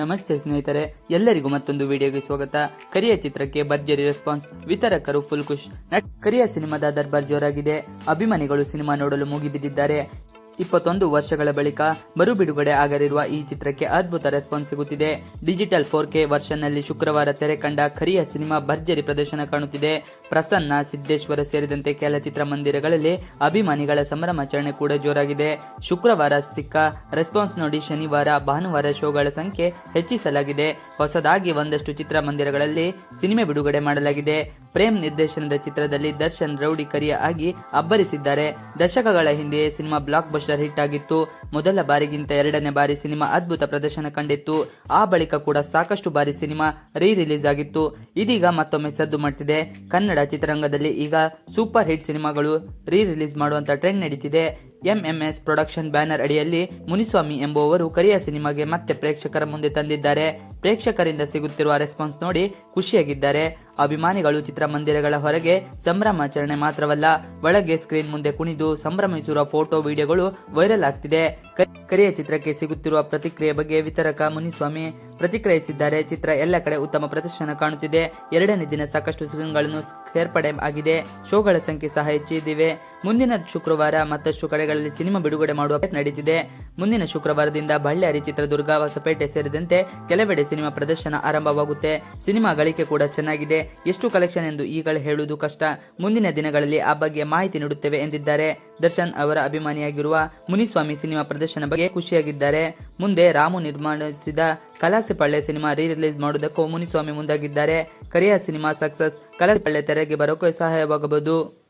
ನಮಸ್ತೆ ಸ್ನೇಹಿತರೆ, ಎಲ್ಲರಿಗೂ ಮತ್ತೊಂದು ವಿಡಿಯೋಗೆ ಸ್ವಾಗತ. ಕರಿಯ ಚಿತ್ರಕ್ಕೆ ಭರ್ಜರಿ ರೆಸ್ಪಾನ್ಸ್ ವಿತರಕರು ಫುಲ್ ಖುಷ್. ನಟ್ ಕರಿಯ ಸಿನಿಮಾದ ದರ್ಬಾರ್ ಜೋರಾಗಿದೆ. ಅಭಿಮಾನಿಗಳು ಸಿನಿಮಾ ನೋಡಲು ಮುಗಿಬಿದ್ದಿದ್ದಾರೆ. ಇಪ್ಪತ್ತೊಂದು ವರ್ಷಗಳ ಬಳಿಕ ಮರು ಬಿಡುಗಡೆ ಆಗಲಿರುವ ಈ ಚಿತ್ರಕ್ಕೆ ಅದ್ಭುತ ರೆಸ್ಪಾನ್ಸ್ ಸಿಗುತ್ತಿದೆ. ಡಿಜಿಟಲ್ ಫೋರ್ ಕೆ ವರ್ಷನ್ನಲ್ಲಿ ಶುಕ್ರವಾರ ತೆರೆ ಕಂಡ ಖರಿಯ ಸಿನಿಮಾ ಭರ್ಜರಿ ಪ್ರದರ್ಶನ ಕಾಣುತ್ತಿದೆ. ಪ್ರಸನ್ನ ಸಿದ್ದೇಶ್ವರ ಸೇರಿದಂತೆ ಕೆಲ ಚಿತ್ರಮಂದಿರಗಳಲ್ಲಿ ಅಭಿಮಾನಿಗಳ ಸಂಭ್ರಮಾಚರಣೆ ಕೂಡ ಜೋರಾಗಿದೆ. ಶುಕ್ರವಾರ ಸಿಕ್ಕ ರೆಸ್ಪಾನ್ಸ್ ನೋಡಿ ಶನಿವಾರ, ಭಾನುವಾರ ಶೋಗಳ ಸಂಖ್ಯೆ ಹೆಚ್ಚಿಸಲಾಗಿದೆ. ಹೊಸದಾಗಿ ಒಂದಷ್ಟು ಚಿತ್ರಮಂದಿರಗಳಲ್ಲಿ ಸಿನಿಮೆ ಬಿಡುಗಡೆ ಮಾಡಲಾಗಿದೆ. ಪ್ರೇಮ್ ನಿರ್ದೇಶನದ ಚಿತ್ರದಲ್ಲಿ ದರ್ಶನ್, ರೌಡಿ, ಕರಿಯ ಆಗಿ ಅಬ್ಬರಿಸಿದ್ದಾರೆ. ದಶಕಗಳ ಹಿಂದೆಯೇ ಸಿನಿಮಾ ಬ್ಲಾಕ್ ಬಸ್ಟರ್ ಹಿಟ್ ಆಗಿತ್ತು. ಮೊದಲ ಬಾರಿಗಿಂತ ಎರಡನೇ ಬಾರಿ ಸಿನಿಮಾ ಅದ್ಭುತ ಪ್ರದರ್ಶನ ಕಂಡಿತ್ತು. ಆ ಬಳಿಕ ಕೂಡ ಸಾಕಷ್ಟು ಬಾರಿ ಸಿನಿಮಾ ರೀ ರಿಲೀಸ್ ಆಗಿತ್ತು. ಇದೀಗ ಮತ್ತೊಮ್ಮೆ ಸದ್ದು ಮಾಡ್ತಿದೆ. ಕನ್ನಡ ಚಿತ್ರರಂಗದಲ್ಲಿ ಈಗ ಸೂಪರ್ ಹಿಟ್ ಸಿನಿಮಾಗಳು ರೀ ರಿಲೀಸ್ ಮಾಡುವಂತ ಟ್ರೆಂಡ್ ನಡೀತಿದೆ. ಎಂಎಂಎಸ್ ಪ್ರೊಡಕ್ಷನ್ ಬ್ಯಾನರ್ ಅಡಿಯಲ್ಲಿ ಮುನಿಸ್ವಾಮಿ ಎಂಬುವವರು ಕರಿಯ ಸಿನಿಮಾಗೆ ಮತ್ತೆ ಪ್ರೇಕ್ಷಕರ ಮುಂದೆ ತಂದಿದ್ದಾರೆ. ಪ್ರೇಕ್ಷಕರಿಂದ ಸಿಗುತ್ತಿರುವ ರೆಸ್ಪಾನ್ಸ್ ನೋಡಿ ಖುಷಿಯಾಗಿದ್ದಾರೆ. ಅಭಿಮಾನಿಗಳು ಚಿತ್ರಮಂದಿರಗಳ ಹೊರಗೆ ಸಂಭ್ರಮಾಚರಣೆ ಮಾತ್ರವಲ್ಲ, ಒಳಗೆ ಸ್ಕ್ರೀನ್ ಮುಂದೆ ಕುಣಿದು ಸಂಭ್ರಮಿಸಿರುವ ಫೋಟೋ ವಿಡಿಯೋಗಳು ವೈರಲ್ ಆಗ್ತಿದೆ. ಕರಿಯ ಚಿತ್ರಕ್ಕೆ ಸಿಗುತ್ತಿರುವ ಪ್ರತಿಕ್ರಿಯೆ ಬಗ್ಗೆ ವಿತರಕ ಮುನಿಸ್ವಾಮಿ ಪ್ರತಿಕ್ರಿಯಿಸಿದ್ದಾರೆ. ಚಿತ್ರ ಎಲ್ಲ ಕಡೆ ಉತ್ತಮ ಪ್ರದರ್ಶನ ಕಾಣುತ್ತಿದೆ. ಎರಡನೇ ದಿನ ಸಾಕಷ್ಟು ಸ್ಕ್ರೀನ್ಗಳನ್ನು ಸೇರ್ಪಡೆ ಆಗಿದೆ. ಶೋಗಳ ಸಂಖ್ಯೆ ಸಹ ಹೆಚ್ಚಿದಿವೆ. ಮುಂದಿನ ಶುಕ್ರವಾರ ಮತ್ತಷ್ಟು ಕಡೆಗಳಲ್ಲಿ ಸಿನಿಮಾ ಬಿಡುಗಡೆ ಮಾಡುವ ನಡೆದಿದೆ. ಮುಂದಿನ ಶುಕ್ರವಾರದಿಂದ ಬಳ್ಳಾರಿ ಚಿತ್ರದುರ್ಗ ಹೊಸಪೇಟೆ ಸೇರಿದಂತೆ ಕೆಲವೆಡೆ ಸಿನಿಮಾ ಪ್ರದರ್ಶನ ಆರಂಭವಾಗುತ್ತೆ. ಸಿನಿಮಾ ಗಳಿಕೆ ಕೂಡ ಚೆನ್ನಾಗಿದೆ. ಎಷ್ಟು ಕಲೆಕ್ಷನ್ ಎಂದು ಈಗಲೇ ಹೇಳುವುದು ಕಷ್ಟ. ಮುಂದಿನ ದಿನಗಳಲ್ಲಿ ಆ ಬಗ್ಗೆ ಮಾಹಿತಿ ನೀಡುತ್ತೇವೆ ಎಂದಿದ್ದಾರೆ. ದರ್ಶನ್ ಅವರ ಅಭಿಮಾನಿಯಾಗಿರುವ ಮುನಿಸ್ವಾಮಿ ಸಿನಿಮಾ ಪ್ರದರ್ಶನ ಬಗ್ಗೆ ಖುಷಿಯಾಗಿದ್ದಾರೆ. ಮುಂದೆ ರಾಮು ನಿರ್ಮಾಣಿಸಿದ ಕಲಾಸಿಪಳ್ಳೆ ಸಿನಿಮಾ ರೀ ರಿಲೀಸ್ ಮಾಡುವುದಕ್ಕೂ ಮುನಿಸ್ವಾಮಿ ಮುಂದಾಗಿದ್ದಾರೆ. ಕರಿಯ ಸಿನಿಮಾ ಸಕ್ಸಸ್ ಕಲಾಸಿಪಳ್ಳೆ ತೆರೆಗೆ ಬರೋಕೆ ಸಹಾಯವಾಗಬಹುದು.